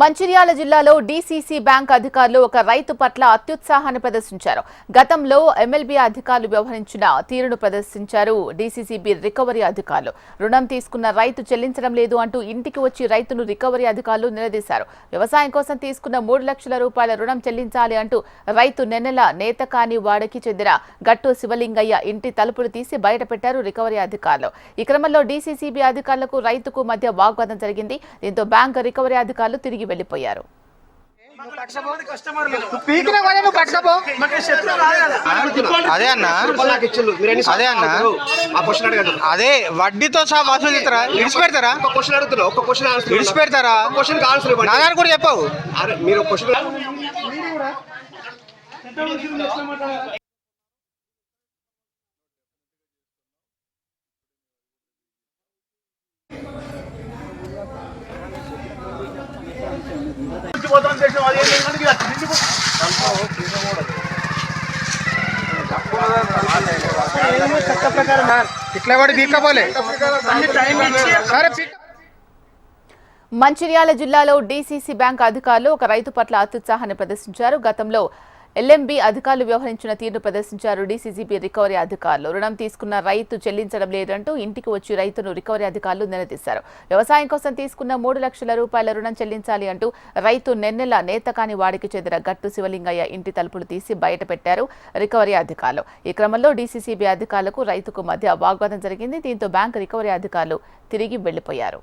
మంచిర్యాల జిల్లాలో DCC bank అధికారులు ఒక రైతు పట్ల అత్యుత్సాహాన్ని ప్రదర్శించారు. గతంలో ఎమ్మెల్బీ అధికారులు వ్యవహరించిన తీరును ప్రదర్శించారు డీసీసీబీ రికవరీ అధికారులు. రుణం తీసుకున్న రైతు చెల్లించడం లేదు అంటూ ఇంటికి వచ్చి రైతును రికవరీ అధికారులు నిలదీశారు. వ్యవసాయం కోసం తీసుకున్న మూడు లక్షల రూపాయల రుణం చెల్లించాలి అంటూ రైతు నెన్నెల నేతకాని వాడకి చెందిన గట్టు శివలింగయ్య ఇంటి తలుపులు తీసి బయటపెట్టారు రికవరీ అధికారులు. ఈ క్రమంలో డీసీసీబీ అధికారులకు రైతుకు మధ్య వాగ్వాదం జరిగింది. దీంతో బ్యాంక్ రికవరీ అధికారులు తిరిగి వెళ్ళిపోయారు నువ్వు పట్టుకపో. అదే అన్న. అదే అన్న. అదే వడ్డీతో సహా వసూలు చేస్తారా? ఇడిచి పెడతారా ఒక క్వశ్చన్ అడుగుతున్నా ఒక క్వశ్చన్ ఆన్సర్ ఇడిచి పెడతారా క్వశ్చన్ ఆన్సర్ ఇవ్వండి. నా దాని కూడా చెప్పావు. మీరు ఇట్లా కూడా సరే మంచిర్యాల జిల్లాలో డీసీసీ బ్యాంక్ అధికారులు ఒక రైతు పట్ల అత్యుత్సాహాన్ని ప్రదర్శించారు. గతంలో ఎల్ఎంబీ అధికారులు వ్యవహరించిన తీరును ప్రదర్శించారు డీసీసీబీ రికవరీ అధికారులు. రుణం తీసుకున్న రైతు చెల్లించడం లేదంటూ ఇంటికి వచ్చి రైతును రికవరీ అధికారులు నిలదీశారు. వ్యవసాయం కోసం తీసుకున్న మూడు లక్షల రూపాయల రుణం చెల్లించాలి అంటూ రైతు నెన్నెల నేతకాని వాడికి చెందిన గట్టు శివలింగయ్య ఇంటి తలుపులు తీసి బయటపెట్టారు రికవరీ అధికారులు. ఈ క్రమంలో డీసీసీబీ అధికారులకు రైతుకు మధ్య వాగ్వాదం జరిగింది. దీంతో బ్యాంకు రికవరీ అధికారులు తిరిగి వెళ్ళిపోయారు.